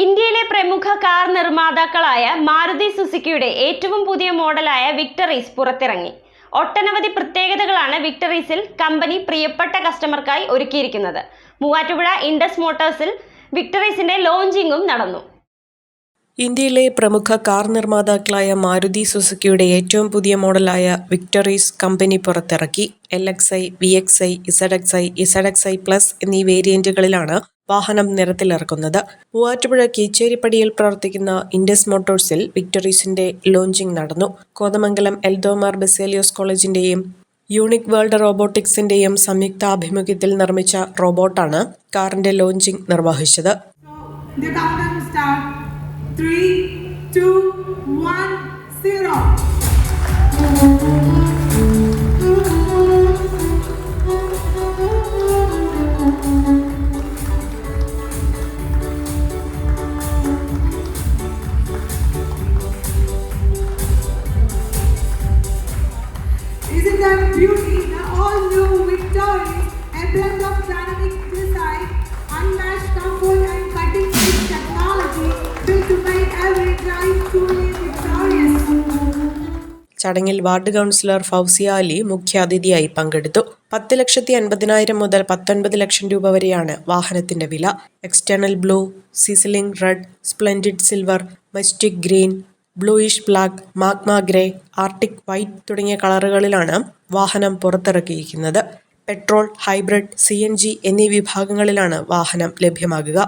ഇന്ത്യയിലെ പ്രമുഖ കാർ നിർമ്മാതാക്കളായ മാരുതി സുസുക്കിയുടെ ഏറ്റവും പുതിയ മോഡലായ വിക്ടറീസ് പുറത്തിറങ്ങി. ഒട്ടനവധി പ്രത്യേകതകളാണ് വിക്ടറീസിൽ കമ്പനി പ്രിയപ്പെട്ട കസ്റ്റമർക്കായി ഒരുക്കിയിരിക്കുന്നത്. മൂവാറ്റുപുഴ ഇൻഡസ് മോട്ടോഴ്സിൽ വിക്ടറീസിന്റെ ലോഞ്ചിങ്ങും നടന്നു. ഇന്ത്യയിലെ പ്രമുഖ കാർ നിർമ്മാതാക്കളായ മാരുതി സുസുക്കിയുടെ ഏറ്റവും പുതിയ മോഡലായ വിക്ടറീസ് കമ്പനി പുറത്തിറക്കി. L X I V X I Z X I Z X I plus എന്നീ വേരിയന്റുകളിലാണ് വാഹനം നിരത്തിലിറക്കുന്നത് മൂവാറ്റുപുഴ കീച്ചേരിപ്പടിയിൽ പ്രവർത്തിക്കുന്ന ഇൻഡസ് മോട്ടോഴ്സിൽ വിക്ടറീസിന്റെ ലോഞ്ചിംഗ് നടന്നു കോതമംഗലം എൽദോമാർ ബെസേലിയോസ് കോളേജിന്റെയും യൂണിക് വേൾഡ് റോബോട്ടിക്സിന്റെയും സംയുക്താഭിമുഖ്യത്തിൽ നിർമ്മിച്ച റോബോട്ടാണ് കാറിന്റെ ലോഞ്ചിംഗ് നിർവഹിച്ചത്. Three, two, one, zero. Isn't beauty? The all-new victory, blend of dynamic design, unmatched comfort and cutting-edge technology, built to make every drive truly victorious. ചടങ്ങിൽ വാർഡ് കൗൺസിലർ ഫൗസിയ അലി മുഖ്യാതിഥിയായി പങ്കെടുത്തു പത്ത് ലക്ഷത്തി അൻപതിനായിരം മുതൽ പത്തൊൻപത് ലക്ഷം രൂപ വരെയാണ് വാഹനത്തിന്റെ വില external blue sizzling red splendid silver mystic green bluish black magma grey arctic white തുടങ്ങിയ കളറുകളിലാണ് വാഹനം പുറത്തിറക്കിയിരിക്കുന്നത്. Petrol hybrid C N G എന്നീ വിഭാഗങ്ങളിലാണ് വാഹനം ലഭ്യമാകുക.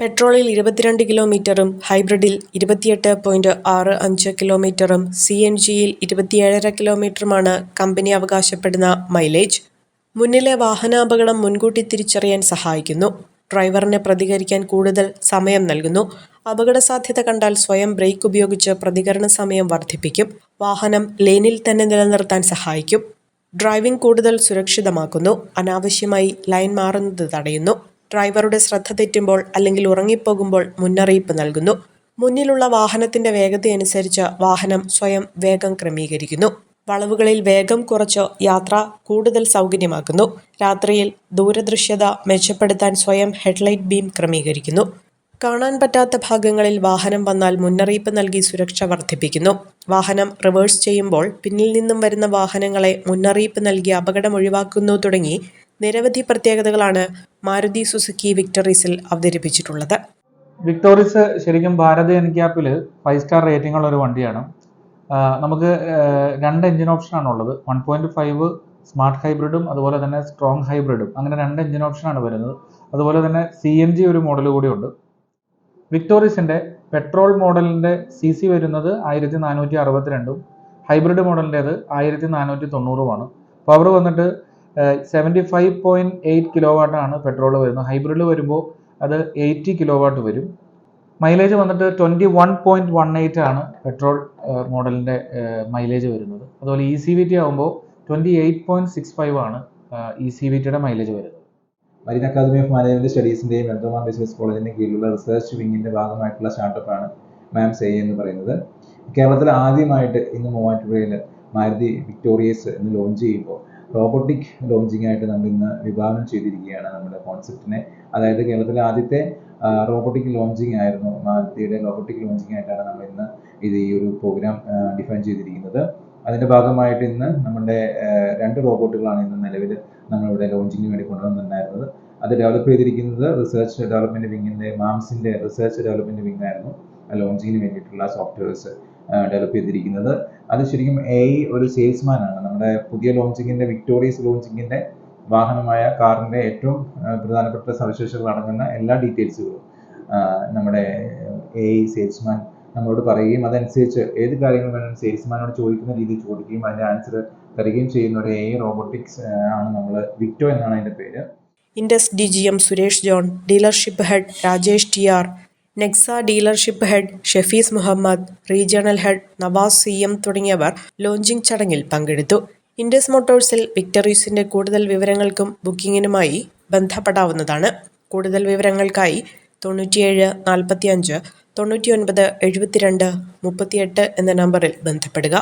പെട്രോളിൽ ഇരുപത്തിരണ്ട് കിലോമീറ്ററും ഹൈബ്രിഡിൽ ഇരുപത്തിയെട്ട് പോയിന്റ് ആറ് അഞ്ച് കിലോമീറ്ററും സി എൻ ജിയിൽ ഇരുപത്തിയേഴര കിലോമീറ്ററുമാണ് കമ്പനി അവകാശപ്പെടുന്ന മൈലേജ്. മുന്നിലെ വാഹനാപകടം മുൻകൂട്ടി തിരിച്ചറിയാൻ സഹായിക്കുന്നു. ഡ്രൈവറിന് പ്രതികരിക്കാൻ കൂടുതൽ സമയം നൽകുന്നു. അപകട സാധ്യത കണ്ടാൽ സ്വയം ബ്രേക്ക് ഉപയോഗിച്ച് പ്രതികരണ സമയം വർദ്ധിപ്പിക്കും. വാഹനം ലെയിനിൽ തന്നെ നിലനിർത്താൻ സഹായിക്കും. ഡ്രൈവിംഗ് കൂടുതൽ സുരക്ഷിതമാക്കുന്നു. അനാവശ്യമായി ലൈൻ മാറുന്നത് തടയുന്നു. ഡ്രൈവറുടെ ശ്രദ്ധ തെറ്റുമ്പോൾ അല്ലെങ്കിൽ ഉറങ്ങിപ്പോകുമ്പോൾ മുന്നറിയിപ്പ് നൽകുന്നു. മുന്നിലുള്ള വാഹനത്തിന്റെ വേഗതയനുസരിച്ച് വാഹനം സ്വയം വേഗം ക്രമീകരിക്കുന്നു. വളവുകളിൽ വേഗം കുറച്ച് യാത്ര കൂടുതൽ സൗകര്യമാക്കുന്നു. രാത്രിയിൽ ദൂരദൃശ്യത മെച്ചപ്പെടുത്താൻ സ്വയം ഹെഡ്ലൈറ്റ് ബീം ക്രമീകരിക്കുന്നു. കാണാൻ പറ്റാത്ത ഭാഗങ്ങളിൽ വാഹനം വന്നാൽ മുന്നറിയിപ്പ് നൽകി സുരക്ഷ വർദ്ധിപ്പിക്കുന്നു. വാഹനം റിവേഴ്സ് ചെയ്യുമ്പോൾ പിന്നിൽ നിന്നും വരുന്ന വാഹനങ്ങളെ മുന്നറിയിപ്പ് നൽകി അപകടം ഒഴിവാക്കുന്നു തുടങ്ങി നിരവധി പ്രത്യേകതകളാണ് മാരുതി സുസുക്കി വിക്ടറീസിൽ അവതരിപ്പിച്ചിട്ടുള്ളത്. വിക്ടോറിസ് ശരിക്കും ഭാരത് എൻക്യാപ്പിൽ ഫൈവ് സ്റ്റാർ റേറ്റിംഗ് ഉള്ള ഒരു വണ്ടിയാണ്. നമുക്ക് രണ്ട് എഞ്ചിൻ ഓപ്ഷനാണ് ഉള്ളത് വൺ പോയിന്റ് ഫൈവ് സ്മാർട്ട് ഹൈബ്രിഡും അതുപോലെ തന്നെ സ്ട്രോങ് ഹൈബ്രിഡും അങ്ങനെ രണ്ട് എഞ്ചിൻ ആണ് വരുന്നത്. അതുപോലെ തന്നെ സി എൻ ജി ഒരു മോഡൽ കൂടിയുണ്ട്. വിക്ടോറിയസിന്റെ പെട്രോൾ മോഡലിന്റെ സി സി വരുന്നത് ആയിരത്തി നാനൂറ്റി അറുപത്തിരണ്ടും ഹൈബ്രിഡ് മോഡലിന്റേത് ആയിരത്തി നാനൂറ്റി തൊണ്ണൂറുമാണ് പവർ വന്നിട്ട് seventy five point eight kilo വാട്ടാണ് പെട്രോൾ വരുന്നത്. ഹൈബ്രിഡിൽ വരുമ്പോൾ അത് എയ്റ്റി കിലോ വാട്ട് വരും. മൈലേജ് വന്നിട്ട് twenty one point one eight ആണ് പെട്രോൾ മോഡലിന്റെ മൈലേജ് വരുന്നത്. അതുപോലെ ഇ സി വി ടി ആകുമ്പോൾ twenty eight point six five ആണ് ഇ സി വി ടിയുടെ മൈലേജ് വരുന്നത്. മരീൻ അക്കാദമി ഓഫ് മാനേജ്മെന്റ് സ്റ്റഡീസിന്റെയും എൽദോമാർ ബിസിനസ് കോളേജിന്റെ കീഴിലുള്ള റിസർച്ച് വിങ്ങിന്റെ ഭാഗമായിട്ടുള്ള സ്റ്റാർട്ടപ്പാണ് മാംസ് സെയ് എന്ന് പറയുന്നത്. കേരളത്തിൽ ആദ്യമായിട്ട് ഇന്ന് മൂവാറ്റുപുഴയിൽ മാരുതി വിക്ടോറിയസ് എന്ന് ലോഞ്ച് ചെയ്യുമ്പോൾ റോബോട്ടിക് ലോഞ്ചിങ് ആയിട്ട് നമ്മൾ ഇന്ന് വിഭാവനം ചെയ്തിരിക്കുകയാണ് നമ്മുടെ കോൺസെപ്റ്റിനെ. അതായത് കേരളത്തിലെ ആദ്യത്തെ റോബോട്ടിക് ലോഞ്ചിങ് ആയിരുന്നു. മാരുതിയുടെ റോബോട്ടിക് ലോഞ്ചിങ് ആയിട്ടാണ് നമ്മൾ ഇന്ന് ഇത് ഈ ഒരു പ്രോഗ്രാം ഡിഫൈൻ ചെയ്തിരിക്കുന്നത്. അതിന്റെ ഭാഗമായിട്ട് ഇന്ന് നമ്മുടെ രണ്ട് റോബോട്ടുകളാണ് ഇന്ന് നിലവിൽ നമ്മളിവിടെ ലോഞ്ചിങ്ങിന് വേണ്ടി കൊണ്ടുവന്നിട്ടുണ്ടായിരുന്നത്. അത് ഡെവലപ്പ് ചെയ്തിരിക്കുന്നത് റിസർച്ച് ഡെവലപ്മെന്റ് വിങ്ങിന്റെ മാംസിന്റെ റിസർച്ച് ഡെവലപ്മെന്റ് വിങ് ആയിരുന്നു ലോഞ്ചിങ്ങിന് വേണ്ടിയിട്ടുള്ള സോഫ്റ്റ്വെയർസ്. ഡെവലപ്പ് ചെയ്തിരിക്കുന്നത്. അത് ശരിക്കും എ ഒരു സെയിൽസ്മാൻ ആണ്. നമ്മുടെ പുതിയ ലോഞ്ചിങ്ങിന്റെ വിക്ടോറിയസ് ലോഞ്ചിങ്ങിന്റെ വാഹനമായ കാറിന്റെ ഏറ്റവും പ്രധാനപ്പെട്ട സവിശേഷതകൾ അടങ്ങുന്ന എല്ലാ ഡീറ്റെയിൽസുകളും നമ്മുടെ എ സെയിൽസ്മാൻ നമ്മളോട് പറയുകയും അതനുസരിച്ച് ഏത് കാര്യങ്ങൾ വേണമെങ്കിലും സെയിൽസ്മാനോട് ചോദിക്കുന്ന രീതിയിൽ ചോദിക്കുകയും അതിന്റെ ആൻസർ തരികയും ചെയ്യുന്ന ഒരു എ റോബോട്ടിക്സ് ആണ് നമ്മൾ വിക്ടോ എന്നാണ് അതിന്റെ പേര്. Indus D G M Suresh John dealership head Rajesh T R Nexa dealership head Shefees Muhammad regional head Navas C M തുടങ്ങിയവർ ലോഞ്ചിംഗ് ചടങ്ങിൽ പങ്കെടുത്തു. ഇൻഡസ് മോട്ടോഴ്സിൽ വിക്ടറീസിന്റെ കൂടുതൽ വിവരങ്ങൾക്കും ബുക്കിംഗിനുമായി ബന്ധപ്പെടാവുന്നതാണ്. കൂടുതൽ വിവരങ്ങൾക്കായി തൊണ്ണൂറ്റിയേഴ് നാൽപ്പത്തിയഞ്ച് തൊണ്ണൂറ്റിയൊൻപത് എഴുപത്തിരണ്ട് മുപ്പത്തിയെട്ട് എന്ന നമ്പറിൽ ബന്ധപ്പെടുക.